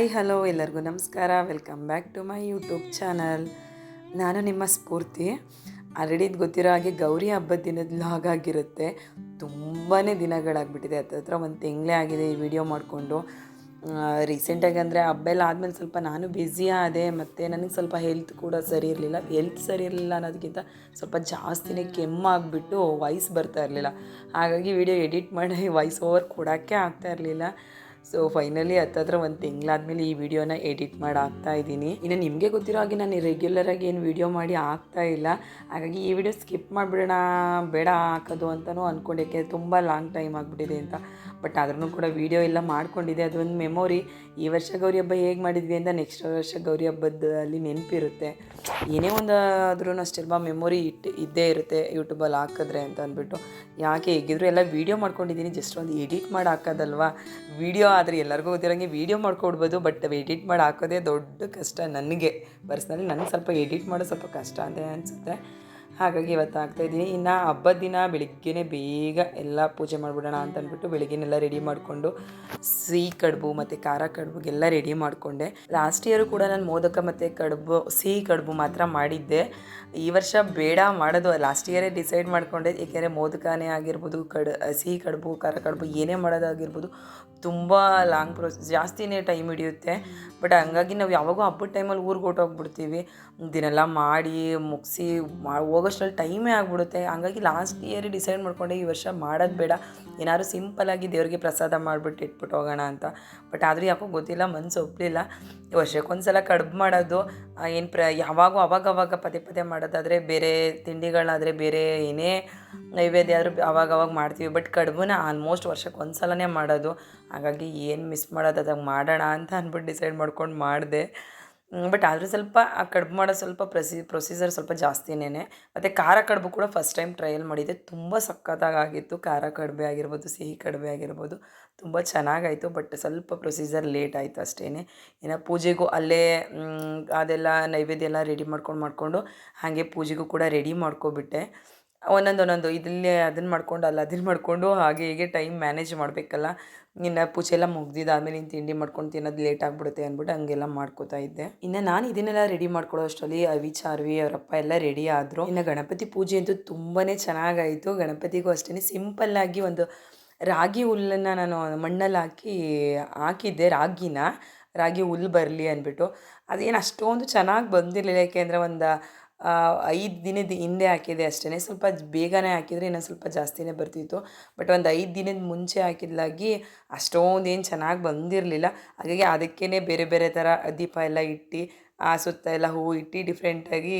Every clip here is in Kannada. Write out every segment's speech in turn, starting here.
ಹಾಯ್, ಹಲೋ ಎಲ್ಲರಿಗೂ ನಮಸ್ಕಾರ. Welcome back to my YouTube channel ನಾನು ನಿಮ್ಮ ಸ್ಫೂರ್ತಿ. ಆಲ್ರೆಡಿ ಗೊತ್ತಿರೋ ಹಾಗೆ ಗೌರಿ ಹಬ್ಬದ ದಿನದ ಲಾಗ್ ಆಗಿರುತ್ತೆ. ತುಂಬಾ ದಿನಗಳಾಗ್ಬಿಟ್ಟಿದೆ ಹತ್ರ ಒಂದು ತಿಂಗಳೇ ಆಗಿದೆ ಈ ವಿಡಿಯೋ ಮಾಡಿಕೊಂಡು. ರೀಸೆಂಟಾಗಿ ಅಂದರೆ ಹಬ್ಬ ಎಲ್ಲ ಆದಮೇಲೆ ಸ್ವಲ್ಪ ನಾನು ಬ್ಯುಸಿ ಆದೆ, ಮತ್ತು ನನಗೆ ಸ್ವಲ್ಪ ಹೆಲ್ತ್ ಕೂಡ ಸರಿ ಇರಲಿಲ್ಲ. ಹೆಲ್ತ್ ಸರಿ ಇರಲಿಲ್ಲ ಅನ್ನೋದಕ್ಕಿಂತ ಸ್ವಲ್ಪ ಜಾಸ್ತಿನೇ ಕೆಮ್ಮಾಗ್ಬಿಟ್ಟು ವಾಯ್ಸ್ ಬರ್ತಾ ಇರಲಿಲ್ಲ. ಹಾಗಾಗಿ ವಿಡಿಯೋ ಎಡಿಟ್ ಮಾಡಿ ವಾಯ್ಸ್ ಓವರ್ ಕೊಡೋಕ್ಕೆ ಆಗ್ತಾ ಇರಲಿಲ್ಲ. ಸೊ ಫೈನಲಿ ಹತ್ತತ್ರ ಒಂದು ತಿಂಗಳಾದ್ಮೇಲೆ ಈ ವಿಡಿಯೋನ ಎಡಿಟ್ ಮಾಡಿ ಹಾಕ್ತಾ ಇದ್ದೀನಿ. ಇನ್ನು ನಿಮಗೆ ಗೊತ್ತಿರೋ ಹಾಗೆ ನಾನು ರೆಗ್ಯುಲರಾಗಿ ಏನು ವಿಡಿಯೋ ಮಾಡಿ ಆಗ್ತಾ ಇಲ್ಲ. ಹಾಗಾಗಿ ಈ ವಿಡಿಯೋ ಸ್ಕಿಪ್ ಮಾಡಿಬಿಡೋಣ, ಬೇಡ ಹಾಕೋದು ಅಂತಲೂ ಅಂದ್ಕೊಂಡೆ ತುಂಬ ಲಾಂಗ್ ಟೈಮ್ ಆಗಿಬಿಟ್ಟಿದೆ ಅಂತ. ಬಟ್ ಆದ್ರೂ ಕೂಡ ವೀಡಿಯೋ ಎಲ್ಲ ಮಾಡ್ಕೊಂಡಿದ್ದೆ. ಅದೊಂದು ಮೆಮೊರಿ ಈ ವರ್ಷ ಗೌರಿ ಹಬ್ಬ ಹೇಗೆ ಮಾಡಿದ್ವಿ ಅಂತ ನೆಕ್ಸ್ಟ್ ವರ್ಷ ಗೌರಿ ಹಬ್ಬದಲ್ಲಿ ನೆನಪಿರುತ್ತೆ. ಏನೇ ಒಂದು ಆದ್ರೂ ಅಷ್ಟೆಲ್ಲ ಮೆಮೊರಿ ಇಟ್ಟು ಇದ್ದೇ ಇರುತ್ತೆ ಯೂಟ್ಯೂಬಲ್ಲಿ ಹಾಕಿದ್ರೆ ಅಂತ ಅಂದ್ಬಿಟ್ಟು. ಯಾಕೆ ಹೇಗಿದ್ರು ಎಲ್ಲ ವೀಡಿಯೋ ಮಾಡ್ಕೊಂಡಿದ್ದೀನಿ ಜಸ್ಟ್ ಒಂದು ಎಡಿಟ್ ಮಾಡಿ ಹಾಕೋದಲ್ವಾ? ವೀಡಿಯೋ ಆದರೆ ಎಲ್ಲರಿಗೂ ಗೊತ್ತಿರೋಂಗೆ ವೀಡಿಯೋ ಮಾಡ್ಕೊಡ್ಬೋದು ಬಟ್ ಎಡಿಟ್ ಮಾಡಿ ಹಾಕೋದೇ ದೊಡ್ಡ ಕಷ್ಟ ನನಗೆ. ಪರ್ಸ್ನಲಿ ನನಗೆ ಸ್ವಲ್ಪ ಎಡಿಟ್ ಮಾಡೋದು ಸ್ವಲ್ಪ ಕಷ್ಟ ಅಂತ ಅನಿಸುತ್ತೆ. ಹಾಗಾಗಿ ಇವತ್ತು ಆಗ್ತಾಯಿದ್ದೀನಿ ಇನ್ನು ಹಬ್ಬದ ದಿನ ಬೆಳಿಗ್ಗೆನೇ ಬೇಗ ಎಲ್ಲ ಪೂಜೆ ಮಾಡಿಬಿಡೋಣ ಅಂತ ಅಂದ್ಬಿಟ್ಟು ಬೆಳಿಗ್ಗೆನೆಲ್ಲ ರೆಡಿ ಮಾಡಿಕೊಂಡು ಸಿಹಿ ಕಡುಬು ಮತ್ತು ಖಾರ ಕಡುಬುಗೆಲ್ಲ ರೆಡಿ ಮಾಡಿಕೊಂಡೆ. ಲಾಸ್ಟ್ ಇಯರು ಕೂಡ ನಾನು ಮೋದಕ ಮತ್ತು ಕಡುಬು, ಸಿಹಿ ಕಡುಬು ಮಾತ್ರ ಮಾಡಿದ್ದೆ. ಈ ವರ್ಷ ಬೇಡ ಮಾಡೋದು. ಲಾಸ್ಟ್ ಇಯರೇ ಡಿಸೈಡ್ ಮಾಡಿಕೊಂಡೆ, ಏಕೆಂದರೆ ಮೋದಕನೇ ಆಗಿರ್ಬೋದು, ಕಡ್, ಸಿಹಿ ಕಡುಬು, ಖಾರ ಕಡುಬು ಏನೇ ಮಾಡೋದಾಗಿರ್ಬೋದು, ತುಂಬ ಲಾಂಗ್ ಪ್ರೊಸೆಸ್ ಜಾಸ್ತಿನೇ ಟೈಮ್ ಹಿಡಿಯುತ್ತೆ. ಬಟ್ ಹಂಗಾಗಿ ನಾವು ಯಾವಾಗೂ ಹಬ್ಬದ ಟೈಮಲ್ಲಿ ಊರಿಗೆ ಹೊಟ್ಟೋಗ್ಬಿಡ್ತೀವಿ ದಿನೆಲ್ಲ ಮಾಡಿ, ಮುಗಿಸಿ, ಮಾ, ಹೋಗೋಷ್ಟ್ರಲ್ಲಿ ಟೈಮೇ ಆಗಿಬಿಡುತ್ತೆ. ಹಂಗಾಗಿ ಲಾಸ್ಟ್ ಇಯರ್ ಡಿಸೈಡ್ ಮಾಡಿಕೊಂಡೆ, ಈ ವರ್ಷ ಮಾಡೋದು ಬೇಡ. ಏನಾದ್ರು ಸಿಂಪಲಾಗಿ ದೇವರಿಗೆ ಪ್ರಸಾದ ಮಾಡಿಬಿಟ್ಟು ಇಟ್ಬಿಟ್ಟು ಹೋಗೋಣ ಅಂತ. ಬಟ್ ಆದರೂ ಯಾಕೋ ಗೊತ್ತಿಲ್ಲ ಮನಸ್ಸು ಒಪ್ಪಲಿಲ್ಲ ವರ್ಷಕ್ಕೊಂದು ಸಲ ಕಡುಬು ಮಾಡೋದು ಏನು ಪ್ರ, ಯಾವಾಗೂ ಅವಾಗ ಅವಾಗ ಪದೇ ಪದೇ ಮಾಡೋದಾದರೆ ಬೇರೆ ತಿಂಡಿಗಳಾದರೆ ಬೇರೆ ಏನೇ ನೈವೇದ್ಯ ಆದರೂ ಅವಾಗವಾಗ ಅವಾಗ ಮಾಡ್ತೀವಿ. ಬಟ್ ಕಡುಬುನ ಆಲ್ಮೋಸ್ಟ್ ವರ್ಷಕ್ಕೆ ಒಂದು ಸಲನೇ ಮಾಡೋದು. ಹಾಗಾಗಿ ಏನು ಮಿಸ್ ಮಾಡೋದು ಅದಾಗ ಮಾಡೋಣ ಅಂತ ಅಂದ್ಬಿಟ್ಟು ಡಿಸೈಡ್ ಮಾಡ್ಕೊಂಡು ಮಾಡಿದೆ. ಬಟ್ ಆದರೂ ಸ್ವಲ್ಪ ಆ ಕಡುಬು ಮಾಡೋ ಸ್ವಲ್ಪ ಪ್ರೊಸಿ ಪ್ರೊಸೀಜರ್ ಸ್ವಲ್ಪ ಜಾಸ್ತಿನೇ ಮತ್ತು ಖಾರ ಕಡುಬು ಕೂಡ ಫಸ್ಟ್ ಟೈಮ್ ಟ್ರಯಲ್ ಮಾಡಿದ್ದೆ ತುಂಬ ಸಖತ್ತಾಗಿತ್ತು ಖಾರ ಕಡುಬೆ ಆಗಿರ್ಬೋದು, ಸಿಹಿ ಕಡುಬೆ ಆಗಿರ್ಬೋದು. ತುಂಬ ಚೆನ್ನಾಗಾಯಿತು ಬಟ್ ಸ್ವಲ್ಪ ಪ್ರೊಸೀಜರ್ ಲೇಟ್ ಆಯಿತು ಅಷ್ಟೇ ಇನ್ನು ಪೂಜೆಗೂ ಅಲ್ಲೇ ಅದೆಲ್ಲ ನೈವೇದ್ಯ ಎಲ್ಲ ರೆಡಿ ಮಾಡ್ಕೊಂಡು ಮಾಡಿಕೊಂಡು ಹಾಗೆ ಪೂಜೆಗೂ ಕೂಡ ರೆಡಿ ಮಾಡ್ಕೊಬಿಟ್ಟೆ. ಒಂದೊಂದು ಒಂದೊಂದು ಇದಲ್ಲೇ ಅದನ್ನು ಮಾಡ್ಕೊಂಡು, ಅಲ್ಲ ಅದನ್ನು ಮಾಡಿಕೊಂಡು ಹಾಗೆ ಹೀಗೆ ಟೈಮ್ ಮ್ಯಾನೇಜ್ ಮಾಡಬೇಕಲ್ಲ. ಇನ್ನು ಪೂಜೆ ಎಲ್ಲ ಮುಗ್ದಿದ್ದಾದ್ಮೇಲೆ ಇನ್ನು ತಿಂಡಿ ಮಾಡ್ಕೊಂಡು ತಿನ್ನೋದು ಲೇಟ್ ಆಗಿಬಿಡುತ್ತೆ ಅಂದ್ಬಿಟ್ಟು ಹಂಗೆಲ್ಲ ಮಾಡ್ಕೋತಾ ಇದ್ದೆ. ಇನ್ನು ನಾನು ಇದನ್ನೆಲ್ಲ ರೆಡಿ ಮಾಡ್ಕೊಳ್ಳೋ ಅಷ್ಟರಲ್ಲಿ ಅವಿ, ಚಾರ್ವಿ ಅವರಪ್ಪ ಎಲ್ಲ ರೆಡಿ ಆದರು. ಇನ್ನು ಗಣಪತಿ ಪೂಜೆ ಅಂತೂ ತುಂಬಾ ಚೆನ್ನಾಗಾಯಿತು. ಗಣಪತಿಗೂ ಅಷ್ಟೇ ಸಿಂಪಲ್ಲಾಗಿ ಒಂದು ರಾಗಿ ಹುಲ್ಲನ್ನು ನಾನು ಮಣ್ಣಲ್ಲಿ ಹಾಕಿ, ಹಾಕಿದ್ದೆ, ರಾಗಿನ. ರಾಗಿ ಹುಲ್ಲು ಬರಲಿ ಅಂದ್ಬಿಟ್ಟು. ಅದೇನು ಅಷ್ಟೊಂದು ಚೆನ್ನಾಗಿ ಬಂದಿರಲಿಲ್ಲ. ಯಾಕೆಂದರೆ ಒಂದು ಐದು ದಿನದ ಹಿಂದೆ ಹಾಕಿದೆ ಅಷ್ಟೇ ಸ್ವಲ್ಪ ಬೇಗನೆ ಹಾಕಿದರೆ ಇನ್ನೊಂದು ಸ್ವಲ್ಪ ಜಾಸ್ತಿನೇ ಬರ್ತಿತ್ತು. ಬಟ್ ಒಂದು ಐದು ದಿನದ ಮುಂಚೆ ಹಾಕಿದ್ಲಾಗಿ ಅಷ್ಟೊಂದೇನು ಚೆನ್ನಾಗಿ ಬಂದಿರಲಿಲ್ಲ. ಹಾಗಾಗಿ ಅದಕ್ಕೇ ಬೇರೆ ಬೇರೆ ಥರ ದೀಪ ಎಲ್ಲ ಇಟ್ಟು, ಆ ಸುತ್ತ ಎಲ್ಲ ಹೂ ಇಟ್ಟು ಡಿಫ್ರೆಂಟಾಗಿ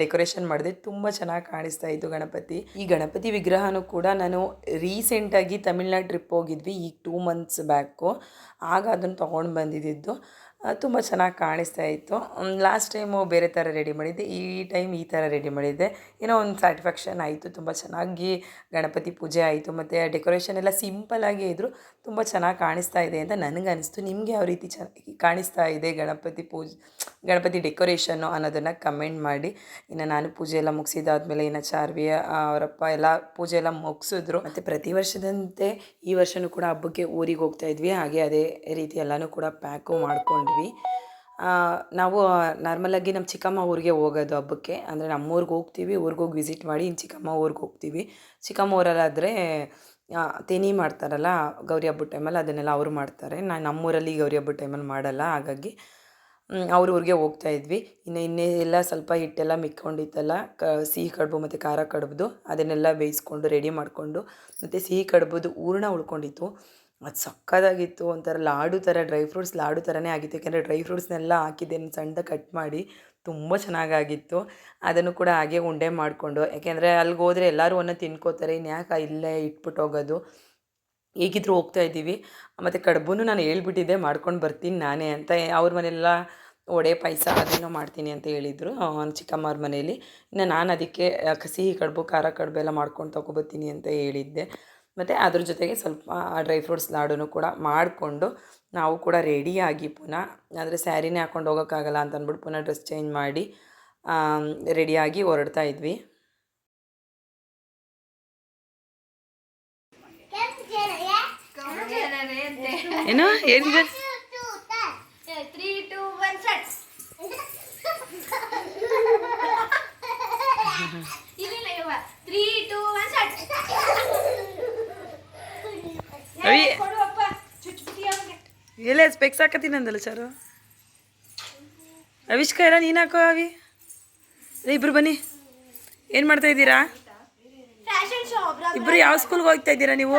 ಡೆಕೋರೇಷನ್ ಮಾಡಿದೆ ತುಂಬ ಚೆನ್ನಾಗಿ ಕಾಣಿಸ್ತಾ ಇತ್ತು ಗಣಪತಿ. ಈ ಗಣಪತಿ ವಿಗ್ರಹನೂ ಕೂಡ ನಾನು ರೀಸೆಂಟಾಗಿ ತಮಿಳ್ನಾಡು ಟ್ರಿಪ್ ಹೋಗಿದ್ವಿ, ಈಗ ಟೂ ಮಂತ್ಸ್ ಬ್ಯಾಕು ಆಗ ಅದನ್ನು ತೊಗೊಂಡು ಬಂದಿದ್ದು. ತುಂಬ ಚೆನ್ನಾಗಿ ಕಾಣಿಸ್ತಾ ಇತ್ತು. ಲಾಸ್ಟ್ ಟೈಮು ಬೇರೆ ಥರ ರೆಡಿ ಮಾಡಿದ್ದೆ. ಈ ಟೈಮ್ ಈ ಥರ ರೆಡಿ ಮಾಡಿದ್ದೆ. ಏನೋ ಒಂದು ಸ್ಯಾಟಿಸ್ಫ್ಯಾಕ್ಷನ್ ಆಯಿತು. ತುಂಬ ಚೆನ್ನಾಗಿ ಗಣಪತಿ ಪೂಜೆ ಆಯಿತು. ಮತ್ತು ಡೆಕೋರೇಷನ್ ಎಲ್ಲ ಸಿಂಪಲ್ಲಾಗೇ ಇದ್ದರು ತುಂಬ ಚೆನ್ನಾಗಿ ಕಾಣಿಸ್ತಾ ಇದೆ ಅಂತ ನನಗೆ ಅನಿಸ್ತು. ನಿಮಗೆ ಯಾವ ರೀತಿ ಚೆನ್ನಾಗಿ ಕಾಣಿಸ್ತಾ ಇದೆ ಗಣಪತಿ ಪೂಜೆ, ಗಣಪತಿ ಡೆಕೋರೇಷನ್ನು ಅನ್ನೋದನ್ನು ಕಮೆಂಟ್ ಮಾಡಿ. ಇನ್ನು ನಾನು ಪೂಜೆ ಎಲ್ಲ ಮುಗಿಸಿದಾದ್ಮೇಲೆ ಇನ್ನು ಚಾರ್ವಿ ಅವರಪ್ಪ ಎಲ್ಲ ಪೂಜೆ ಎಲ್ಲ ಮುಗಿಸಿದ್ರು. ಮತ್ತು ಪ್ರತಿ ವರ್ಷದಂತೆ ಈ ವರ್ಷವೂ ಕೂಡ ಹಬ್ಬಕ್ಕೆ ಊರಿಗೆ ಹೋಗ್ತಾ ಇದ್ವಿ. ಹಾಗೆ ಅದೇ ರೀತಿ ಎಲ್ಲನೂ ಕೂಡ ಪ್ಯಾಕು ಮಾಡ್ಕೊಂಡ್ವಿ ನಾವು ನಾರ್ಮಲಾಗಿ ನಮ್ಮ ಚಿಕ್ಕಮ್ಮ ಊರಿಗೆ ಹೋಗೋದು ಹಬ್ಬಕ್ಕೆ. ಅಂದರೆ ನಮ್ಮೂರಿಗೆ ಹೋಗ್ತೀವಿ, ಊರಿಗೆ ಹೋಗಿ ವಿಸಿಟ್ ಮಾಡಿ ಇನ್ನು ಚಿಕ್ಕಮ್ಮ ಊರಿಗೆ ಹೋಗ್ತೀವಿ. ಚಿಕ್ಕಮ್ಮ ಊರಲ್ಲಾದರೆ ತೆನಿ ಮಾಡ್ತಾರಲ್ಲ, ಗೌರಿ ಹಬ್ಬದ ಟೈಮಲ್ಲಿ ಅದನ್ನೆಲ್ಲ ಅವರು ಮಾಡ್ತಾರೆ. ನಾನು ನಮ್ಮೂರಲ್ಲಿ ಗೌರಿ ಹಬ್ಬದ ಟೈಮಲ್ಲಿ ಮಾಡಲ್ಲ, ಹಾಗಾಗಿ ಅವ್ರ ಊರಿಗೆ ಹೋಗ್ತಾ ಇದ್ವಿ. ಇನ್ನು, ಇನ್ನೇ ಎಲ್ಲ ಸ್ವಲ್ಪ ಹಿಟ್ಟೆಲ್ಲ ಮಿಕ್ಕೊಂಡಿತ್ತಲ್ಲ, ಕ, ಸಿಹಿ ಕಡುಬು ಮತ್ತು ಖಾರ ಕಡುಬುದು, ಅದನ್ನೆಲ್ಲ ಬೇಯಿಸ್ಕೊಂಡು ರೆಡಿ ಮಾಡಿಕೊಂಡು, ಮತ್ತು ಸಿಹಿ ಕಡುಬುದು ಹೂರ್ಣ ಉಳ್ಕೊಂಡಿತ್ತು. ಅದು ಸಕ್ಕತ್ತಾಗಿತ್ತು ಒಂಥರ ಲಾಡು ಥರ, ಡ್ರೈ ಫ್ರೂಟ್ಸ್ ಲಾಡು ಥರನೇ ಆಗಿತ್ತು. ಯಾಕೆಂದರೆ ಡ್ರೈ ಫ್ರೂಟ್ಸ್ನೆಲ್ಲ ಹಾಕಿದ್ದೇನೆ ಸಣ್ಣದಾಗಿ ಕಟ್ ಮಾಡಿ ತುಂಬ ಚೆನ್ನಾಗಾಗಿತ್ತು. ಅದನ್ನು ಕೂಡ ಹಾಗೆ ಉಂಡೆ ಮಾಡಿಕೊಂಡು. ಯಾಕೆಂದರೆ ಅಲ್ಲಿಗೆ ಹೋದರೆ ಎಲ್ಲರೂ ಒಂದು ತಿನ್ಕೋತಾರೆ. ಇನ್ನು ಯಾಕೆ ಇಲ್ಲೇ ಇಟ್ಬಿಟ್ಟು ಹೋಗೋದು? ಹೀಗಿದ್ರು ಹೋಗ್ತಾ ಇದ್ದೀವಿ. ಮತ್ತು ಕಡುಬು ನಾನು ಹೇಳ್ಬಿಟ್ಟಿದ್ದೆ, ಮಾಡ್ಕೊಂಡು ಬರ್ತೀನಿ ನಾನೇ ಅಂತ. ಅವ್ರ ಮನೆಯೆಲ್ಲ ವಡೆ ಪಾಯಸ ಅದನ್ನು ಮಾಡ್ತೀನಿ ಅಂತ ಹೇಳಿದರು ಚಿಕ್ಕಮ್ಮವ್ರ ಮನೇಲಿ ಇನ್ನು ನಾನು ಅದಕ್ಕೆ ಸಿಹಿ ಕಡುಬು, ಖಾರ ಕಡುಬು ಎಲ್ಲ ಮಾಡ್ಕೊಂಡು ತೊಗೊಬರ್ತೀನಿ ಅಂತ ಹೇಳಿದ್ದೆ. ಮತ್ತು ಅದ್ರ ಜೊತೆಗೆ ಸ್ವಲ್ಪ ಡ್ರೈ ಫ್ರೂಟ್ಸ್ ಲಾಡೂ ಕೂಡ ಮಾಡಿಕೊಂಡು ನಾವು ಕೂಡ ರೆಡಿಯಾಗಿ ಪುನಃ ಅಂದರೆ ಸ್ಯಾರಿನೇ ಹಾಕ್ಕೊಂಡು ಹೋಗೋಕ್ಕಾಗಲ್ಲ ಅಂತ ಅಂದ್ಬಿಟ್ಟು ಪುನಃ ಡ್ರೆಸ್ ಚೇಂಜ್ ಮಾಡಿ ರೆಡಿಯಾಗಿ ಹೊರಡ್ತಾ ಇದ್ವಿ. ಏನು ಏನು ಇಲ್ಲ ಇವ ತ್ರೀ ಟೂ ಒನ್ ಸ್ಟಾರ್ಟ್ ಅವಿ ಕೊಡುವಪ್ಪ ಚುಚ್ಬಿಟ್ಟಿ ಅವ್ನಿಗೆ ಎಲ್ಲೇ ಹಾಕತ್ತೀನಿ ಅಂದಲ್ಲ ಚಾರು ಅವಿಷ್ಕಾರ ನೀನು ಹಾಕೋ ಅವಿ? ಏ, ಇಬ್ರು ಬನ್ನಿ. ಏನು ಮಾಡ್ತಾ ಇದ್ದೀರಾ? ಫ್ಯಾಷನ್ ಶೋ ಇಬ್ರು ಯಾವ ಸ್ಕೂಲ್ಗೆ ಹೋಗ್ತಾ ಇದ್ದೀರಾ ನೀವು?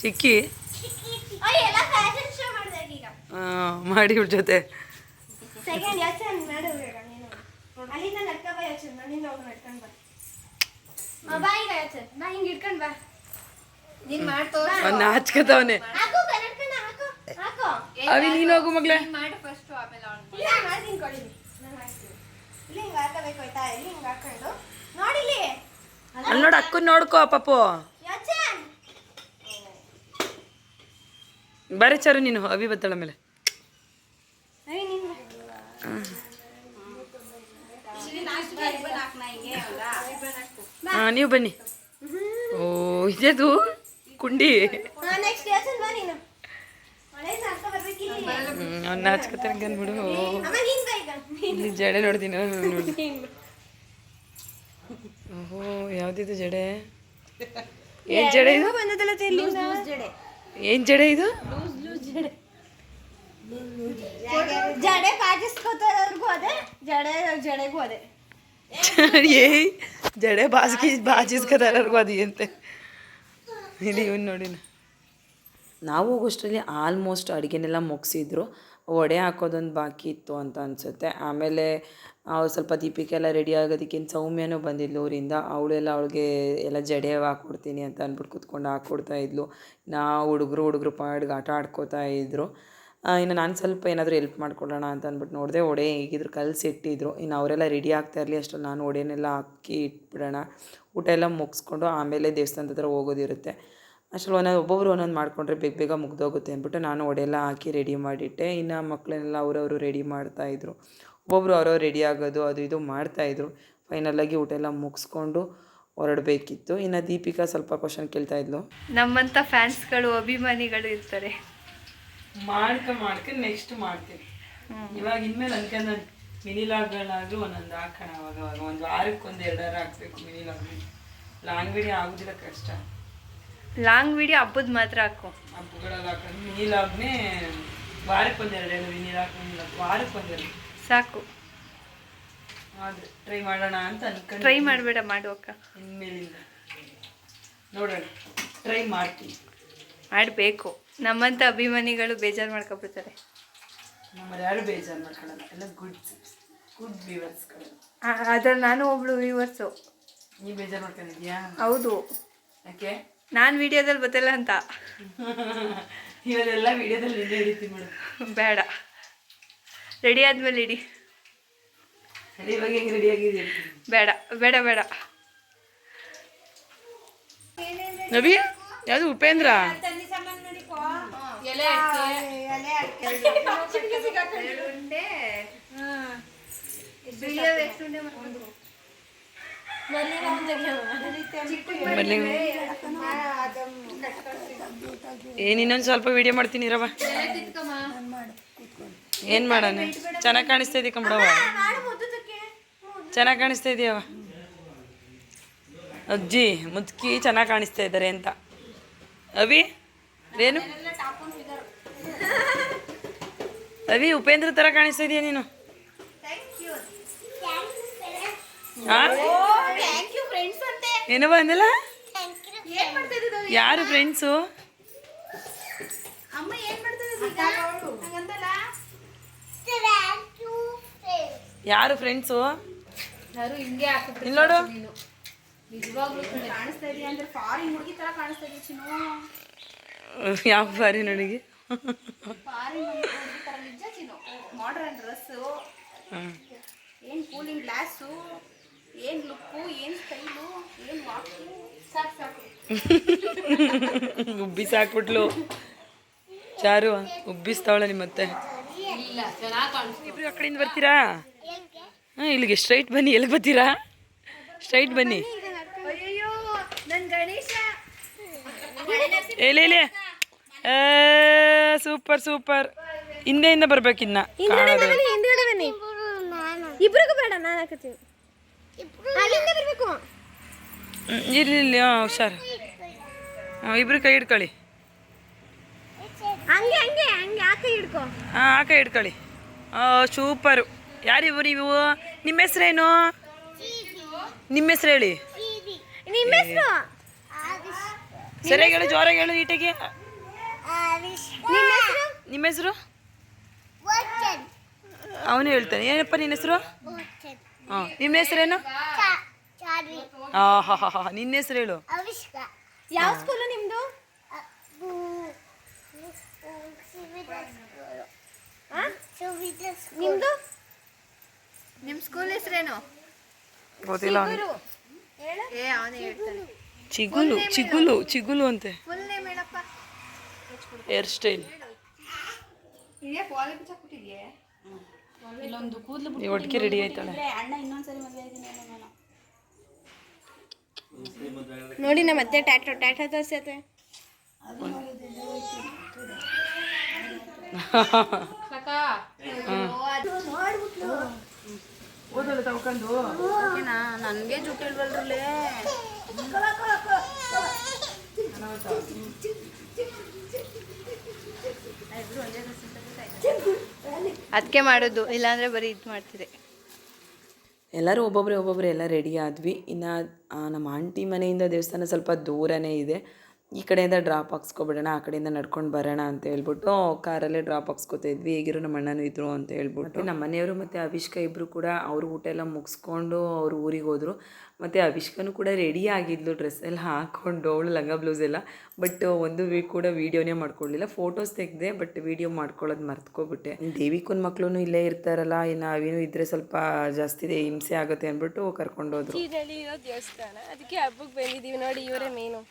ಚಿಕ್ಕಿ. ಅಯ್ಯ ಎಲ್ಲ ಫ್ಯಾಷನ್ ಶೋ ಮಾಡ್ದಾಗ ಈಗ. ಆ, ಮಾಡಿ ಇವ್ರ ಜೊತೆ. ನಾಚ್ಕತವನೆ ಹಾಕು ಕನ್ನಡಕನ ಹಾಕು ಹಾಕು ಅವಿ ನೀನು ಹೋಗು ಮಗ್ಲೆ ಮಾಡಿ ಫಸ್ಟ್ ಆಮೇಲೆ ಅವ್ನು ಇಲ್ಲ ಮಾಡ್ತೀನಿ ಕೊಡಿ ನಾನು ಮಾಡ್ತೀನಿ ಇಲ್ಲಿ ಹಿಂಗೆ ಹಾಕಬೇಕು ಆಯ್ತಾ? ಇಲ್ಲಿ ಹಿಂಗೆ ಹಾಕೊಂಡು. ನೋಡಿಲಿ ಅಲ್ಲಿ ನೋಡು ಅಕ್ಕನ ನೋಡ್ಕೋ ಪಪ್ಪು ಯೋಚನೆ. ಬರೀ ಚರು ನೀನು ಅವಿ ಬತ್ತಳ ಮೇಲೆ ಹಾಂ ನೀವು ಬನ್ನಿ. ಓ ಇದೇದು? ಕುಂಡಿ ನೆಕ್ಸ್ಟ್ ಯೋಚನೆ ಬಾ ನೀನು ಒಳ್ಳೆದು ಹಾಕೋ ಬರ್ಬೇಕಿಲ್ಲ ಅವ್ನು ಅಮ್ಮ ಹಿಂಗೆ ಇಲ್ಲಿ ಜಡೆ ನೋಡ್ತೀನಿ ನೋಡಿ. ಓಹೋ ಯಾವ್ದಿದು ಜಡೆ? ಏನ್ ಜಡೆ ಇದು? ಬಂದದಲ್ಲ ಜಡೆ. ಏನ್ ಜಡೆ ಇದು? ಜಡೆ. ಬಾಜಿಸ್ಕೋತಾರವ್ರಿಗೂ ಅದೇ ಜಡೆ ಜಡೆಗೂ ಅದೇ. ಏ ಜಡೆ ಬಾಸ್ಕಿ ಬಾಚಿಸ್ಕದಾರರ್ಗು ಅದೇ ಅಂತೆ ಇಲ್ಲಿ ಇವ್ನು ನೋಡಿ ನಾವು ಹೋಗೋಷ್ಟರಲ್ಲಿ ಆಲ್ಮೋಸ್ಟ್ ಅಡುಗೆನೆಲ್ಲ ಮುಗಿಸಿದ್ರು. ವಡೆ ಹಾಕೋದೊಂದು ಬಾಕಿ ಇತ್ತು ಅಂತ ಅನಿಸುತ್ತೆ. ಆಮೇಲೆ ಅವ್ರು ಸ್ವಲ್ಪ ದೀಪಿಕೆ ಎಲ್ಲ ರೆಡಿ ಆಗೋದಕ್ಕಿಂತ ಸೌಮ್ಯನೂ ಬಂದಿದ್ಲು ಊರಿಂದ. ಅವಳೆಲ್ಲ ಅವಳಿಗೆ ಎಲ್ಲ ಜಡೆ ಹಾಕ್ಕೊಡ್ತೀನಿ ಅಂತ ಅಂದ್ಬಿಟ್ಟು ಕೂತ್ಕೊಂಡು ಹಾಕ್ಕೊಡ್ತಾ ಇದ್ಲು. ನಾ ಹುಡುಗರು ಹುಡುಗರು ಪಾಡ್ಗೆ ಆಟ ಆಡ್ಕೋತಾ ಇದ್ರು. ಆ, ಇನ್ನು ನಾನು ಸ್ವಲ್ಪ ಏನಾದರೂ ಹೆಲ್ಪ್ ಮಾಡ್ಕೊಳ್ಳೋಣ ಅಂತ ಅಂದ್ಬಿಟ್ಟು ನೋಡಿದೆ ಒಡೆ ಹೇಗಿದ್ರು ಕಲಸಿಟ್ಟಿದ್ರು. ಇನ್ನು ಅವರೆಲ್ಲ ರೆಡಿ ಆಗ್ತಾ ಇರಲಿ ಅಷ್ಟು ನಾನು ಒಡೆನೆಲ್ಲ ಹಾಕಿ ಇಟ್ಬಿಡೋಣ. ಊಟ ಎಲ್ಲ ಮುಗಿಸ್ಕೊಂಡು ಆಮೇಲೆ ದೇವಸ್ಥಾನದ ಹತ್ರ ಹೋಗೋದಿರುತ್ತೆ. ಅಷ್ಟರಲ್ಲಿ ಒಂದೊಂದು ಒಬ್ಬೊಬ್ರು ಒಂದೊಂದು ಮಾಡಿಕೊಂಡ್ರೆ ಬೇಗ ಬೇಗ ಮುಗ್ದೋಗುತ್ತೆ ಅಂದ್ಬಿಟ್ಟು ನಾನು ಒಡೆಲ್ಲ ಹಾಕಿ ರೆಡಿ ಮಾಡಿಟ್ಟೆ. ಇನ್ನು ಮಕ್ಕಳನ್ನೆಲ್ಲ ಅವರವರು ರೆಡಿ ಮಾಡ್ತಾಯಿದ್ರು ಒಬ್ಬೊಬ್ರು ಅವ್ರವ್ರು ರೆಡಿ ಆಗೋದು ಅದು ಇದು ಮಾಡ್ತಾಯಿದ್ರು ಫೈನಲಾಗಿ ಊಟ ಎಲ್ಲ ಮುಗಿಸ್ಕೊಂಡು ಹೊರಡಬೇಕಿತ್ತು. ಇನ್ನು ದೀಪಿಕಾ ಸ್ವಲ್ಪ ಕ್ವಶನ್ ಕೇಳ್ತಾ ಇದ್ಲು. ನಮ್ಮಂಥ ಫ್ಯಾನ್ಸ್ಗಳು ಅಭಿಮಾನಿಗಳು ಇರ್ತಾರೆ. ಮಾಡ್ಕೊ ಮಾಡ್ಕ ನೆಕ್ಸ್ಟ್ ಮಾಡ್ತೀನಿ ಇವಾಗ ಇನ್ಮೇಲೆ ಅನ್ಕೊಂಡು ನಾನು ಮಿನಿ ಲಾಗ್ಗಳಾದ್ರೂ ಒಂದೊಂದು ಹಾಕೋಣ ಅವಾಗ ಅವಾಗ. ಒಂದು ವಾರಕ್ಕೆ ಒಂದು ಎರಡಾರು ಹಾಕ್ಬೇಕು ಮಿನಿ ಲಾಗ್ ಲಾಂಗ್ ವಿಡಿಯೋ ಆಗೋದಿಲ್ಲ ಕಷ್ಟ. ಲಾಂಗ್ ವಿಡಿಯೋ ಹಬ್ಬದ ಮಾತ್ರ ಹಾಕು. ಹಬ್ಬಗಳಲ್ಲಿ ಹಾಕೊಂಡು ಮಿನಿ ಲಾಗ್ನೇ ವಾರಕ್ಕೆ ಒಂದು ಎರಡು ಎರಡು ಮಿನಿ ಲಾಗ್ ಮಿನಿ ಲಾಗ್ ವಾರಕ್ಕೆ ಒಂದೆರಡು. ಸಾಕು. ಆದರೆ ಟ್ರೈ ಮಾಡೋಣ ಅಂತ ಅನ್ಕೊಂಡು ಟ್ರೈ ಮಾಡಬೇಡ ಮಾಡು ಅಕ್ಕ. ಇನ್ಮೇಲಿಂದ. ನೋಡೋಣ. ಟ್ರೈ ಮಾಡ್ತೀನಿ. ಮಾಡಬೇಕು. ನಮ್ಮಂಥ ಅಭಿಮಾನಿಗಳು ಬೇಜಾರು ಮಾಡ್ಕೊಬಿಡ್ತಾರೆ. ನಮ್ಮಲ್ಲಿ ಯಾರು ಬೇಜಾರು ಮಾಡ್ಕೊಳ್ಳಲ್ಲ ಎಲ್ಲ ಗುಡ್ ಗುಡ್ ವ್ಯೂವರ್ಸ್ಗಳು ಅದ್ರಲ್ಲಿ ನಾನು ಒಬ್ಳು ವ್ಯೂವರ್ಸು ನೀ ಬೇಜಾರು ಮಾಡ್ಕೊಂಡಿದ್ಯಾ ಹೌದು. ಯಾಕೆ? ನಾನು ವಿಡಿಯೋದಲ್ಲಿ ಬತ್ತಲ್ಲ ಅಂತ. ಇವರೆಲ್ಲ ವಿಡಿಯೋದಲ್ಲಿ ನಿಂದೆ ಹಿಡಿತೀನಿ ಮೇಡಮ್ ಬೇಡ. ರೆಡಿ ಆದ್ಮೇಲೆ ಇಡಿ. ಅದೇ ಇವಾಗ ಹೆಂಗೆ ರೆಡಿ ಆಗಿದ್ದೀರಿ ಬೇಡ ಬೇಡ ಬೇಡ. ನವಿ ಯಾವುದು ಉಪೇಂದ್ರ? ಬರ್ಲಿ ಏನ್ ಇನ್ನೊಂದು ಸ್ವಲ್ಪ ವಿಡಿಯೋ ಮಾಡ್ತೀನಿ ಇರವ ಏನ್ ಮಾಡೋಣ? ಚೆನ್ನಾಗಿ ಕಾಣಿಸ್ತಾ ಇದೀಯ ಕಂಬಡವ ಚೆನ್ನಾಗಿ ಕಾಣಿಸ್ತಾ ಇದೆಯವ ಅಜ್ಜಿ ಮುದುಕಿ ಚೆನ್ನಾಗಿ ಕಾಣಿಸ್ತಾ ಇದ್ದಾರೆ ಅಂತ. ಅವಿ ಏನು ಅವಿ ಉಪೇಂದ್ರ ಥರ ಕಾಣಿಸ್ತಾ ಇದೆಯಾ ನೀನು? ಏನವ ಅಂದಲ್ಲ? ಏನ್ ಮಾಡ್ತಾ ಇದ್ದಿದ್ದು? ಯಾರು ಫ್ರೆಂಡ್ಸು ಅಮ್ಮ ಏನ್ ಮಾಡ್ತಾ ಇದ್ದಿದ್ದು ಹಂಗಂತಲ್ಲ ಯಾರು ಫ್ರೆಂಡ್ಸು ಯಾರು ಹಿಂಗೆ ಹಾಕಿದ್ರು ನೋಡು. ನಿಜವಾಗ್ಲೂ ಕಾಣಿಸ್ತಾ ಇದೆಯಾ ಅಂದ್ರೆ ಫಾರಿನ್ ಹುಡುಗಿ ತರ ಕಾಣಿಸ್ತಾ ಇದೀಯ ಚಿನ್ನು. ಯಾವ ಬಾರಿ ನನಗೆ ಫಾರಿನ್ ಹುಡುಗಿ ತರ ನಿಜ ಚಿನ್ನು. ಮಾಡ್ರನ್ ಡ್ರೆಸ್ಸು ಏನು ಏನ್ ಕೂಲಿಂಗ್ ಗ್ಲಾಸು ಏನು ಲುಕ್ಕು ಏನು ಸ್ಟೈಲು ಏನು ವಾಕು ಉಬ್ಬಿ ಸಾಕ್ಬಿಟ್ಲು. ಚಾರು ಉಬ್ಬಿಸ್ತಾವಳ ನಿಮ್ಮತ್ತೆ. ಇಲ್ಲ ಚೆನ್ನಾಗಿ ಕಾಣಿಸ್ತು. ಇಬ್ರು ಆ ಕಡೆಯಿಂದ ಬರ್ತೀರಾ ಹಾಂ ಇಲ್ಲಿಗೆ ಸ್ಟ್ರೈಟ್ ಬನ್ನಿ. ಎಲ್ಲಿ ಬರ್ತೀರಾ? ಸ್ಟ್ರೈಟ್ ಬನ್ನಿ. ಅಯ್ಯೋ ನನ್ ಗಣೇಶ. ಎಲೆ ಎಲೆ ಸೂಪರ್ ಸೂಪರ್. ಹಿಂದೆಯಿಂದ ಬರ್ಬೇಕಿನ್ನ ಇಬ್ರಿಗೂ ಬೇಡ ನಾನು ಹಾಕತ್ತೀನಿ. ಅಲ್ಲಿಂದ ಬರ್ಬೇಕು. ಇಲ್ಲಿ ಇಲ್ಲಿ ಹಾಂ ಹುಷಾರು. ಹಾಂ ಇಬ್ರು ಕೈ ಹಿಡ್ಕೊಳ್ಳಿ. ಹಾಂ ಆ ಕೈ ಹಿಡ್ಕೊಳ್ಳಿ. ಸೂಪರು. ಯಾರಿವ್ರು ನೀವು? ನಿಮ್ಮ ಹೆಸ್ರೇನು ನಿಮ್ಮ ಹೆಸ್ರು ಹೇಳಿ. ನಿಮ್ಮ ಹೆಸರು? ಸರಿಯಾಗಿ ಹೇಳು ಜೋರಾಗಿ ಹೇಳು ನೀಟಾಗಿ. ನಿಮ್ಮ ಹೆಸರು? ಅವನು ಹೇಳ್ತಾನೆ. ಏನಪ್ಪ ನಿನ್ನ ಹೆಸರು? ಹಾಂ ನಿಮ್ಮ ಹೆಸರೇನು ನಿನ್ನ ಹೆಸರು ಹೇಳು. ಯಾವ ಸ್ಕೂಲು. ನಿಮ್ದು? ನಿಮ್ದು? ನಿಮ್ಮ ಸ್ಕೂಲ್ ಹೆಸರೇನು? ಗೊತ್ತಿಲ್ಲ ಹೇಳು? ಏ ಅವನೇ ಹೇಳ್ತಾನೆ. ಚಿಗುಲು ಚಿಗುಲು ಚಿಗುಲು ಅಂತೆ. ಫುಲ್ ನೇಮ್ ಹೇಳಪ್ಪ. ಹೇರ್ ಸ್ಟೈಲ್ ಇದೇ ಪಾಲಿ ಬಿಚ್ಚಾಕ್ಬಿಟ್ಟಿದ್ಯೆ ನೀವು ಒಟ್ಟಿಗೆ ರೆಡಿ ಆಯ್ತಾಳೆ. ನೋಡಿ ನಮ್ಮ ಅತ್ತೆ ಟ್ಯಾಟೋ ಟ್ಯಾಟೋ ತೋರಿಸತ್ತೆ ನನಗೆ ಜುಟ್ಟು ಇಲ್ವಲ್ರಲ್ಲೇ? ಅದಕ್ಕೆ ಮಾಡೋದು ಇಲ್ಲಾಂದ್ರೆ ಬರೀ ಇದು ಮಾಡ್ತಿದ್ದೆ ಎಲ್ಲರೂ ಒಬ್ಬೊಬ್ಬರೇ ಒಬ್ಬೊಬ್ಬರೇ ಎಲ್ಲ ರೆಡಿ ಆದ್ವಿ. ಇನ್ನು ನಮ್ಮ ಆಂಟಿ ಮನೆಯಿಂದ ದೇವಸ್ಥಾನ ಸ್ವಲ್ಪ ದೂರನೇ ಇದೆ. ಈ ಕಡೆಯಿಂದ ಡ್ರಾಪ್ ಹಾಕ್ಸ್ಕೊಬಿಡೋಣ ಆ ಕಡೆಯಿಂದ ನಡ್ಕೊಂಡು ಬರೋಣ ಅಂತ ಹೇಳ್ಬಿಟ್ಟು ಕಾರಲ್ಲೇ ಡ್ರಾಪ್ ಹಾಕ್ಸ್ಕೊತಾ ಇದ್ವಿ. ಹೇಗಿರೋ ನಮ್ಮ ಅಣ್ಣನೂ ಇದ್ರು ಅಂತ ಹೇಳ್ಬಿಟ್ಟು. ನಮ್ಮ ಮನೆಯವರು ಮತ್ತು ಅವಿಷ್ಕ ಇಬ್ಬರು ಕೂಡ ಅವ್ರ ಊಟ ಎಲ್ಲ ಮುಗಿಸ್ಕೊಂಡು ಅವ್ರ ಊರಿಗೆ ಹೋದರು. ಮತ್ತು ಅವಿಷ್ಕನೂ ಕೂಡ ರೆಡಿ ಆಗಿದ್ಲು ಡ್ರೆಸ್ ಎಲ್ಲ ಹಾಕ್ಕೊಂಡು ಅವಳು ಲಂಗ ಬ್ಲೌಸ್ ಎಲ್ಲ. ಬಟ್ ಒಂದು ವೀಕ್ ಕೂಡ ವೀಡಿಯೋನೇ ಮಾಡ್ಕೊಳ್ಳಿಲ್ಲ ಫೋಟೋಸ್ ತೆಗೆದೆ ಬಟ್ ವೀಡಿಯೋ ಮಾಡ್ಕೊಳ್ಳೋದು ಮರ್ತ್ಕೊಬಿಟ್ಟೆ. ದೇವಿಕನ ಮಕ್ಕಳು ಇಲ್ಲೇ ಇರ್ತಾರಲ್ಲ ಇನ್ನು ಅವೇನು ಇದ್ದರೆ ಸ್ವಲ್ಪ ಜಾಸ್ತಿ ಹಿಂಸೆ ಆಗುತ್ತೆ ಅಂದ್ಬಿಟ್ಟು ಕರ್ಕೊಂಡೋದ್ರು. ದೇವಸ್ಥಾನ. ಅದಕ್ಕೆ ಹಬ್ಬಕ್ಕೆ ಬಂದಿದ್ದೀವಿ ನೋಡಿ ಇವರೇ ಮೇನು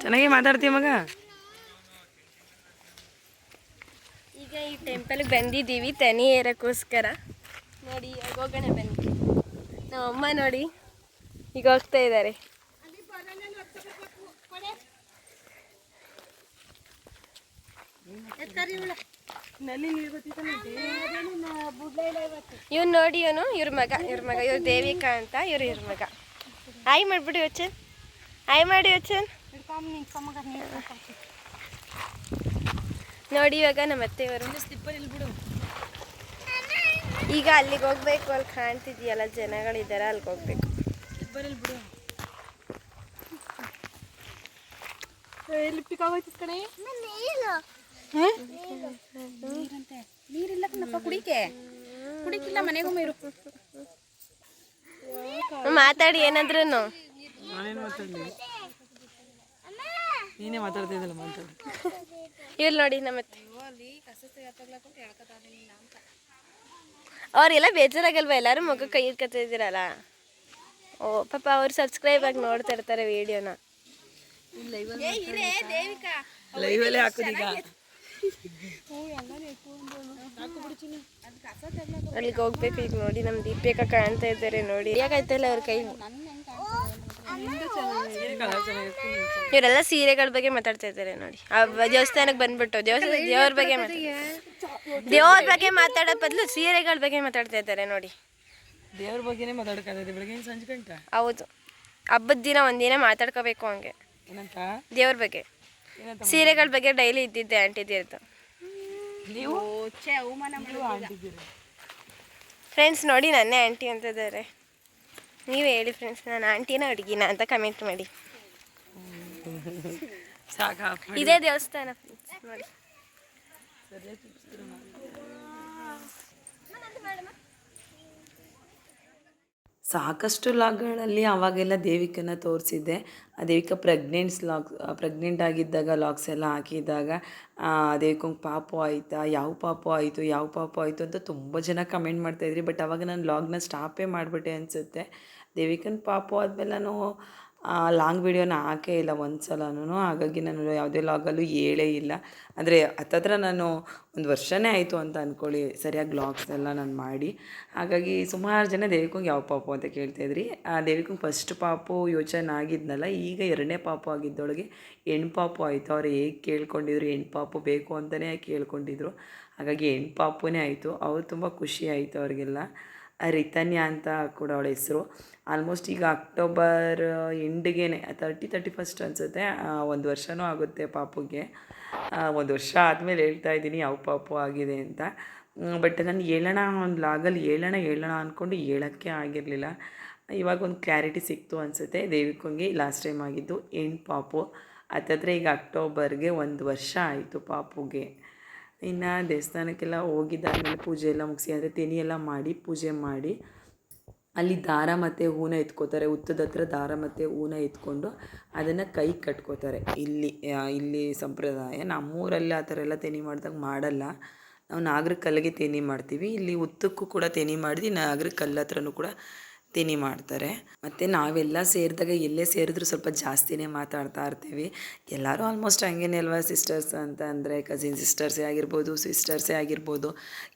ಚೆನ್ನಾಗಿ ಮಾತಾಡ್ತೀವಿ ಮಗ? ಈಗ ಈ ಟೆಂಪಲ್ಗೆ ಬಂದಿದ್ದೀವಿ ತನಿ ಏರಕ್ಕೋಸ್ಕರ. ನೋಡಿ ಹೋಗೋಣ ಬನ್ನಿ. ನಮ್ಮ ಅಮ್ಮ ನೋಡಿ ಈಗ ಹೋಗ್ತಾ ಇದ್ದಾರೆ ಇವ್ನು ನೋಡಿ ಇವನು ಇವ್ರ ಮಗ ಇವ್ರ ಮಗ ಇವ್ರ ದೇವಿಕಾ ಅಂತ ಇವ್ರು ಇವ್ರ ಮಗ. ಆಯ್ ಮಾಡ್ಬಿಡಿ ಯೋಚನ್. ಆಯ್ ಮಾಡಿ ಯೋಚನ್. ನೋಡಿ ಇವಾಗ ನಮ್ಮ ಅತ್ತೆಯವರು. ಈಗ ಅಲ್ಲಿಗೆ ಹೋಗ್ಬೇಕು, ಅಲ್ಲಿ ಕಾಣ್ತಿದ್ಯಲ್ಲ ಜನಗಳಿದ್ದಾರೆ ಅಲ್ಲಿಗೆ ಹೋಗ್ಬೇಕು. ನೀರಿಲ್ಲ ಕುಡಿಕೆ. ಕುಡಿಕಿಲ್ಲ, ಮನೆಗೂ ಮೇರು ಮಾತಾಡಿ ಏನಾದ್ರೂ ನೀನೇ ಮಾತಾಡ್ತಿದ್ದಲ್ಲ ಮಾತಾಡಿ. ಇಲ್ಲಿ ನೋಡಿ ನಮ್ಮ ಅತ್ತೆ ಅವ್ರೆಲ್ಲ ಬೇಜಾರಾಗಲ್ವಾ? ಎಲ್ಲರೂ ಮಗ ಕೈ ಇಟ್ಕೊತಿದ್ದೀರಲ್ಲ ಓ ಪಾಪ ಅವ್ರು ಸಬ್ಸ್ಕ್ರೈಬ್ ಆಗಿ ನೋಡ್ತಾ ಇರ್ತಾರೆ ವಿಡಿಯೋನ ಲೈವಲ್ಲೇ ಹಾಕೋದೀಗ ಅಲ್ಲಿಗೆ ಹೋಗ್ಬೇಕು ಈಗ ನೋಡಿ ನಮ್ಮ ದೀಪಿಕ ಕಾಣ್ತಾ ಇದ್ದಾರೆ ನೋಡಿ. ಯಾಕಾಯ್ತಲ್ಲ ಅವ್ರ ಕೈ? ಇವರೆಲ್ಲ ಸೀರೆಗಳ ಬಗ್ಗೆ ಮಾತಾಡ್ತಾ ಇದ್ದಾರೆ ನೋಡಿ. ಆ ದೇವಸ್ಥಾನಕ್ಕೆ ಬಂದ್ಬಿಟ್ಟು ದೇವಸ್ಥಾನ ದೇವ್ರ ಬಗ್ಗೆ ಮಾತಾಡ್- ದೇವ್ರ ಬಗ್ಗೆ ಮಾತಾಡೋ ಬದಲು ಸೀರೆಗಳ ಬಗ್ಗೆ ಮಾತಾಡ್ತಾ ಇದ್ದಾರೆ ನೋಡಿ. ದೇವ್ರ ಬಗ್ಗೆನೇ ಮಾತಾಡೋಕ್ಕಾಗತ್ತೆ ಬೆಳಗ್ಗೆ ಸಂಜೆ ಗಂಟ? ಹೌದು. ಹಬ್ಬದ ದಿನ ಒಂದಿನ ಮಾತಾಡ್ಕೋಬೇಕು ಹಂಗೆ. ದೇವ್ರ ಬಗ್ಗೆ. ಸೀರೆಗಳ ಬಗ್ಗೆ ಡೈಲಿ ಇದ್ದಿದ್ದೆ ಆಂಟಿದಿರ್ದು ನೀವು? ಫ್ರೆಂಡ್ಸ್ ನೋಡಿ ನನ್ನೇ ಆಂಟಿ ಅಂತಿದ್ದಾರೆ ನೀವು ಹೇಳಿ ಫ್ರೆಂಡ್ಸ್ ನಾನು ಆಂಟಿನ ಹುಡುಗಿನ ಅಂತ ಕಮೆಂಟ್ ಮಾಡಿ. ಸಾಕ ಇದೇ ದೇವಸ್ಥಾನ ಫ್ರೆಂಡ್ಸ್ ನೋಡಿ. ಸಾಕಷ್ಟು ಲಾಗ್ಗಳಲ್ಲಿ ಆವಾಗೆಲ್ಲ ದೇವಿಕನ ತೋರಿಸಿದ್ದೆ. ಆ ದೇವಿಕ ಪ್ರೆಗ್ನೆಂಟ್ಸ್ ಲಾಗ್ ಪ್ರೆಗ್ನೆಂಟ್ ಆಗಿದ್ದಾಗ ಲಾಗ್ಸ್ ಎಲ್ಲ ಹಾಕಿದಾಗ ದೇವಿಕಂಗೆ ಪಾಪು ಆಯಿತಾ, ಯಾವ ಪಾಪು ಆಯಿತು, ಯಾವ ಪಾಪು ಆಯಿತು ಅಂತ ತುಂಬ ಜನ ಕಮೆಂಟ್ ಮಾಡ್ತಾಯಿದ್ರಿ ಬಟ್ ಅವಾಗ ನಾನು ಲಾಗ್ನ ಸ್ಟಾಪೇ ಮಾಡಿಬಿಟ್ಟೆ ಅನಿಸುತ್ತೆ. ದೇವಿಕನ ಪಾಪು ಆದಮೇಲೆ ನಾನು ಲಾಂಗ್ ವಿಡಿಯೋನ ಹಾಕೇ ಇಲ್ಲ ಒಂದು ಸಲನೂ ಹಾಗಾಗಿ ನಾನು ಯಾವುದೇ ಲಾಗಲ್ಲೂ ಹೇಳೇ ಇಲ್ಲ. ಅಂದರೆ ಹತ್ತತ್ರ ನಾನು ಒಂದು ವರ್ಷನೇ ಆಯಿತು ಅಂತ ಅಂದ್ಕೊಳ್ಳಿ ಸರಿಯಾಗಿ ಬ್ಲಾಗ್ಸ್ ಎಲ್ಲ ನಾನು ಮಾಡಿ. ಹಾಗಾಗಿ ಸುಮಾರು ಜನ ದೇವಿಕಂಗೆ ಯಾವ ಪಾಪು ಅಂತ ಕೇಳ್ತಾಯಿದ್ರಿ ಆ ದೇವಿಕಂಗೆ ಫಸ್ಟ್ ಪಾಪು ಯೋಚನೆ ಆಗಿದ್ನಲ್ಲ, ಈಗ ಎರಡನೇ ಪಾಪು ಆಗಿದ್ದೊಳಗೆ ಹೆಣ್ಣು ಪಾಪು ಆಯಿತು. ಅವ್ರು ಹೇಗೆ ಕೇಳ್ಕೊಂಡಿದ್ರು ಹೆಣ್ಣು ಪಾಪು ಬೇಕು ಅಂತಲೇ ಕೇಳ್ಕೊಂಡಿದ್ರು. ಹಾಗಾಗಿ ಹೆಣ್ಣು ಪಾಪುನೇ ಆಯಿತು. ಅವ್ರು ತುಂಬ ಖುಷಿ ಆಯಿತು ಅವ್ರಿಗೆಲ್ಲ. ರಿತನ್ಯಾ ಅಂತ ಕೂಡ ಅವಳ ಹೆಸರು. ಆಲ್ಮೋಸ್ಟ್ ಈಗ ಅಕ್ಟೋಬರ್ ಎಂಡಿಗೆನೆ ತರ್ಟಿ ತರ್ಟಿ ಫಸ್ಟ್ ಅನಿಸುತ್ತೆ ಒಂದು ವರ್ಷವೂ ಆಗುತ್ತೆ ಪಾಪುಗೆ. ಒಂದು ವರ್ಷ ಆದಮೇಲೆ ಹೇಳ್ತಾ ಇದ್ದೀನಿ, ಯಾವ ಪಾಪು ಆಗಿದೆ ಅಂತ. ಬಟ್ ನಾನು ಹೇಳೋಣ, ಒಂದು ಲಾಗಲ್ಲಿ ಹೇಳೋಣ ಹೇಳೋಣ ಅಂದ್ಕೊಂಡು ಹೇಳೋಕ್ಕೆ ಆಗಿರಲಿಲ್ಲ. ಇವಾಗ ಒಂದು ಕ್ಲಾರಿಟಿ ಸಿಕ್ತು ಅನಿಸುತ್ತೆ. ದೇವಿಕೊಂಗೆ ಲಾಸ್ಟ್ ಟೈಮ್ ಆಗಿದ್ದು ಎಂಡ್ ಪಾಪು? ಹತ್ತತ್ರ ಈಗ ಅಕ್ಟೋಬರ್ಗೆ ಒಂದು ವರ್ಷ ಆಯಿತು ಪಾಪುಗೆ. ಇನ್ನು ದೇವಸ್ಥಾನಕ್ಕೆಲ್ಲ ಹೋಗಿದ್ದಾದ್ಮೇಲೆ ಪೂಜೆ ಎಲ್ಲ ಮುಗಿಸಿ ಅಂದರೆ ತೆನಿ ಎಲ್ಲ ಮಾಡಿ, ಪೂಜೆ ಮಾಡಿ. ಅಲ್ಲಿ ದಾರ ಮತ್ತು ಹೂನ ಎತ್ಕೋತಾರೆ. ಹುತ್ತದ ಹತ್ರ ದಾರ ಮತ್ತು ಹೂನ ಎತ್ಕೊಂಡು ಅದನ್ನು ಕೈ ಕಟ್ಕೋತಾರೆ. ಇಲ್ಲಿ ಇಲ್ಲಿ ಸಂಪ್ರದಾಯ. ನಮ್ಮೂರಲ್ಲಿ ಆ ಥರ ಎಲ್ಲ ತೆನಿ ಮಾಡಿದಾಗ ಮಾಡಲ್ಲ. ನಾವು ನಾಗರ ಕಲ್ಲಿಗೆ ತೆನಿ ಮಾಡ್ತೀವಿ. ಇಲ್ಲಿ ಹುತ್ತಕ್ಕೂ ಕೂಡ ತೆನಿ ಮಾಡಿದ್ವಿ. ನಾಗರ ಕಲ್ಲು ಹತ್ರನೂ ಕೂಡ ತಿನಿ ಮಾಡ್ತಾರೆ. ಮತ್ತು ನಾವೆಲ್ಲ ಸೇರಿದಾಗ ಎಲ್ಲೇ ಸೇರಿದ್ರು ಸ್ವಲ್ಪ ಜಾಸ್ತಿನೇ ಮಾತಾಡ್ತಾ ಇರ್ತೀವಿ. ಎಲ್ಲರೂ ಆಲ್ಮೋಸ್ಟ್ ಹಂಗೇನೆ ಅಲ್ವಾ ಸಿಸ್ಟರ್ಸ್ ಅಂತ ಅಂದರೆ ಕಸಿನ್ ಸಿಸ್ಟರ್ಸೇ ಆಗಿರ್ಬೋದು ಸಿಸ್ಟರ್ಸೇ ಆಗಿರ್ಬೋದು.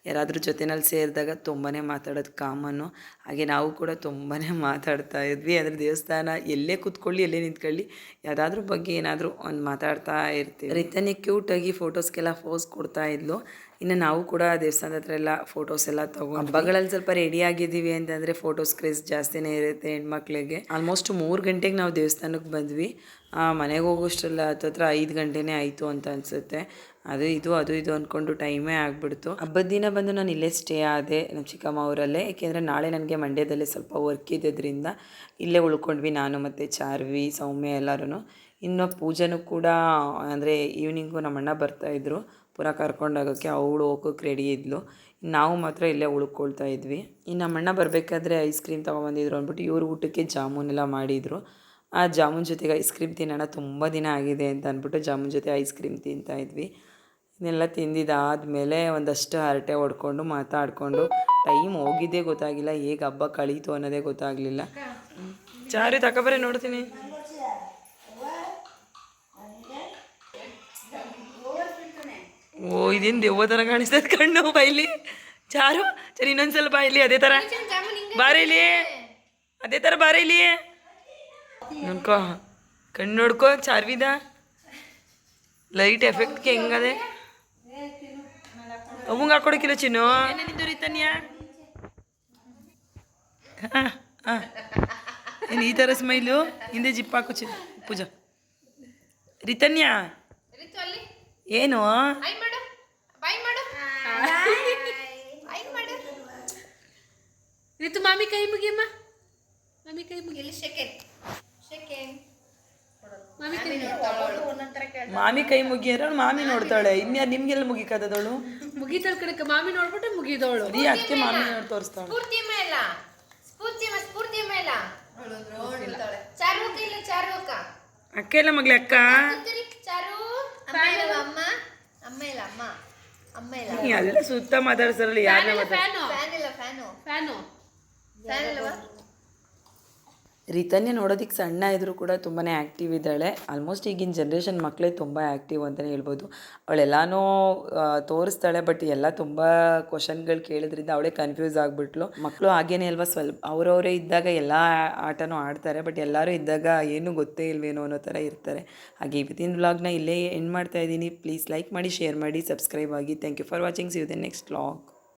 ಯಾರಾದರೂ ಜೊತೆನಲ್ಲಿ ಸೇರಿದಾಗ ತುಂಬಾ ಮಾತಾಡೋದು ಕಾಮನ್ನು ಹಾಗೆ ನಾವು ಕೂಡ ತುಂಬಾ ಮಾತಾಡ್ತಾ ಇದ್ವಿ. ಅಂದರೆ ದೇವಸ್ಥಾನ ಎಲ್ಲೇ ಕೂತ್ಕೊಳ್ಳಿ, ಎಲ್ಲೇ ನಿಂತ್ಕೊಳ್ಳಿ ಯಾವುದಾದ್ರೂ ಬಗ್ಗೆ ಏನಾದರೂ ಒಂದು ಮಾತಾಡ್ತಾ ಇರ್ತೀವಿ. ರೀತಿಯೇ ಕ್ಯೂಟಾಗಿ ಫೋಟೋಸ್ಗೆಲ್ಲ ಫೋಸ್ ಕೊಡ್ತಾ ಇದ್ಲು. ಇನ್ನು ನಾವು ಕೂಡ ದೇವಸ್ಥಾನದ ಹತ್ರ ಎಲ್ಲ ಫೋಟೋಸ್ ಎಲ್ಲ ತಗೊಂಡು ಹಬ್ಬಗಳಲ್ಲಿ ಸ್ವಲ್ಪ ರೆಡಿ ಆಗಿದ್ದೀವಿ ಅಂತಂದರೆ ಫೋಟೋಸ್ ಕ್ರೇಜ್ ಜಾಸ್ತಿನೇ ಇರುತ್ತೆ ಹೆಣ್ಮಕ್ಳಿಗೆ. ಆಲ್ಮೋಸ್ಟ್ ಮೂರು ಗಂಟೆಗೆ ನಾವು ದೇವಸ್ಥಾನಕ್ಕೆ ಬಂದ್ವಿ. ಮನೆಗೆ ಹೋಗೋಷ್ಟೆಲ್ಲ ಹತ್ರ ಐದು ಗಂಟೆನೇ ಆಯಿತು ಅಂತ ಅನಿಸುತ್ತೆ. ಅದು ಇದು ಅದು ಇದು ಅಂದ್ಕೊಂಡು ಟೈಮೇ ಆಗಿಬಿಡ್ತು. ಹಬ್ಬದ ದಿನ ಬಂದು ನಾನು ಇಲ್ಲೇ ಸ್ಟೇ ಆದೆ ನಮ್ಮ ಚಿಕ್ಕಮ್ಮ ಊರಲ್ಲೇ. ಏಕೆಂದರೆ ನಾಳೆ ನನಗೆ ಮಂಡ್ಯದಲ್ಲೇ ಸ್ವಲ್ಪ ವರ್ಕ್ ಇದ್ದಿದ್ದರಿಂದ ಇಲ್ಲೇ ಉಳ್ಕೊಂಡ್ವಿ ನಾನು ಮತ್ತು ಚಾರ್ವಿ ಸೌಮ್ಯ ಎಲ್ಲರೂ ಇನ್ನು ಪೂಜೆನೂ ಕೂಡ ಅಂದರೆ ಈವ್ನಿಂಗು ನಮ್ಮ ಅಣ್ಣ ಬರ್ತಾಯಿದ್ರು ಪುರ ಕರ್ಕೊಂಡೋಗೋಕ್ಕೆ ಅವಳು ಹೋಗೋಕ್ಕೆ ರೆಡಿ ಇದ್ಲು. ನಾವು ಮಾತ್ರ ಇಲ್ಲೇ ಉಳ್ಕೊಳ್ತಾ ಇದ್ವಿ. ಇನ್ನು ನಮ್ಮ ಅಣ್ಣ ಬರಬೇಕಾದ್ರೆ ಐಸ್ ಕ್ರೀಮ್ ತೊಗೊಬಂದಿದ್ರು ಅಂದ್ಬಿಟ್ಟು ಇವರು ಊಟಕ್ಕೆ ಜಾಮೂನೆಲ್ಲ ಮಾಡಿದರು. ಆ ಜಾಮೂನ್ ಜೊತೆಗೆ ಐಸ್ ಕ್ರೀಮ್ ತಿನ್ನೋಣ ತುಂಬ ದಿನ ಆಗಿದೆ ಅಂತ ಅಂದ್ಬಿಟ್ಟು ಜಾಮೂನ್ ಜೊತೆ ಐಸ್ ಕ್ರೀಮ್ ತಿಂತಾ ಇದ್ವಿ. ಇದನ್ನೆಲ್ಲ ತಿಂದಿದ್ದಾದಮೇಲೆ ಒಂದಷ್ಟು ಹರಟೆ ಹೊಡ್ಕೊಂಡು ಮಾತಾಡಿಕೊಂಡು ಟೈಮ್ ಹೋಗಿದ್ದೇ ಗೊತ್ತಾಗಿಲ್ಲ, ಹೇಗೆ ಹಬ್ಬ ಕಳೀತು ಅನ್ನೋದೇ ಗೊತ್ತಾಗಲಿಲ್ಲ. ಚಾರು ತಗೊಬರೇ ನೋಡ್ತೀನಿ. ಓ ಇದೇನು ದೆವ್ವ ಥರ ಕಾಣಿಸ್ತದೆ ಕಣ್ಣು ಬಾಯ್ಲಿ. ಚಾರು ಸರಿ ಇನ್ನೊಂದ್ಸಲ ಬಾಯ್ಲಿ ಅದೇ ಥರ ಬಾರಿಲಿ ಅದೇ ಥರ ಬಾರಿಲಿ ನೋಡ್ಕೋ ಕಣ್ಣು ನೋಡ್ಕೋ ಚಾರ್ವಿದ. ಲೈಟ್ ಎಫೆಕ್ಟ್ಗೆ ಹೆಂಗದೆ? ಅವಂಗ ಹಾಕೊಡಕ್ಕಿಲ್ಲ ಚಿನ್ನು. ರೀತನ್ಯ? ಹಾಂ ಹಾಂ. ಏನು ಈ ಥರ ಸ್ಮೈಲು? ಹಿಂದೆ ಜಿಪ್ ಹಾಕು ಚಿನ್ನ. ಪೂಜಾ. ರಿತನ್ಯ? ಏನು ಬಾಯ್ ಮಾಡು ಬಾಯ್ ಮಾಡು ಬಾಯ್ ಮಾಡು ರಿತು ಮಾಮಿ ಕೈ ಮುಗಿಯಮ್ಮ ಮಾಮಿ ಕೈ ಮುಗಿ ಎಲ್ಲಿ ಸೆಕೆಂಡ್ ಸೆಕೆಂಡ್ ಮಾಮಿ ಕೈ ಮಾಮಿ ಕೈ ಮುಗಿಯರ ಮಾಮಿ ನೋಡ್ತಾಳೆ. ಇನ್ಯಾರು ನಿಮ್ಗೆಲ್ಲ ಮುಗಿಕದವಳು ಮುಗಿತಾಳ ಕಡೆ ಮಾಮಿ ನೋಡ್ಬಿಟ್ಟು ಮುಗಿದವಳು. ರೀ ಅದಕ್ಕೆ ಮಾಮಿ ನೋಡಿ ತೋರಿಸ್ತಾಳೆ. ಸ್ಫೂರ್ತಿ ಮೇಲ ಸ್ಫೂರ್ತಿ ಸ್ಫೂರ್ತಿ ಮೇಲ ಚಾರುಕ ಇಲ್ಲ ಚಾರುಕ. ಅಕ್ಕ ಇಲ್ಲ ಮಗ್ಲೆ ಅಕ್ಕ? ಚಾರು? ಅಮ್ಮ ಇಲ್ಲ ಅಮ್ಮ. ಅಮ್ಮ ಇಲ್ಲ ಅಮ್ಮ. ಅಮ್ಮ ಇಲ್ಲ. ಎಲ್ಲ ಸುತ್ತ ಮಾತಾಡ್ಸಲ್ಲ ಯಾರು ಫ್ಯಾನು ಫ್ಯಾನ್ ಇಲ್ಲ ಫ್ಯಾನು ರಿತನ್ಯ ನೋಡೋದಕ್ಕೆ ಸಣ್ಣ ಇದ್ದರೂ ಕೂಡ ತುಂಬಾ ಆ್ಯಕ್ಟಿವ್ ಇದ್ದಾಳೆ. ಆಲ್ಮೋಸ್ಟ್ ಈಗಿನ ಜನ್ರೇಷನ್ ಮಕ್ಕಳೇ ತುಂಬ ಆ್ಯಕ್ಟಿವ್ ಅಂತಲೇ ಹೇಳ್ಬೋದು. ಅವಳೆಲ್ಲನೂ ತೋರಿಸ್ತಾಳೆ ಬಟ್ ಎಲ್ಲ ತುಂಬ ಕ್ವಶನ್ಗಳು ಕೇಳಿದ್ರಿಂದ ಅವಳೇ ಕನ್ಫ್ಯೂಸ್ ಆಗಿಬಿಟ್ಲು. ಮಕ್ಕಳು ಹಾಗೇನೇ ಅಲ್ವಾ, ಸ್ವಲ್ಪ ಅವರವರೇ ಇದ್ದಾಗ ಎಲ್ಲ ಆಟನೂ ಆಡ್ತಾರೆ ಬಟ್ ಎಲ್ಲರೂ ಇದ್ದಾಗ ಏನೂ ಗೊತ್ತೇ ಇಲ್ವೇನೋ ಅನ್ನೋ ಥರ ಇರ್ತಾರೆ. ಹಾಗೆ ಇವತ್ತಿನ ವ್ಲಾಗ್ನ ಇಲ್ಲೇ ಎಂಡ್ ಮಾಡ್ತಾ ಇದ್ದೀನಿ. ಪ್ಲೀಸ್ ಲೈಕ್ ಮಾಡಿ ಶೇರ್ ಮಾಡಿ ಸಬ್ಸ್ಕ್ರೈಬ್ ಆಗಿ. Thank you for watching see you the next vlog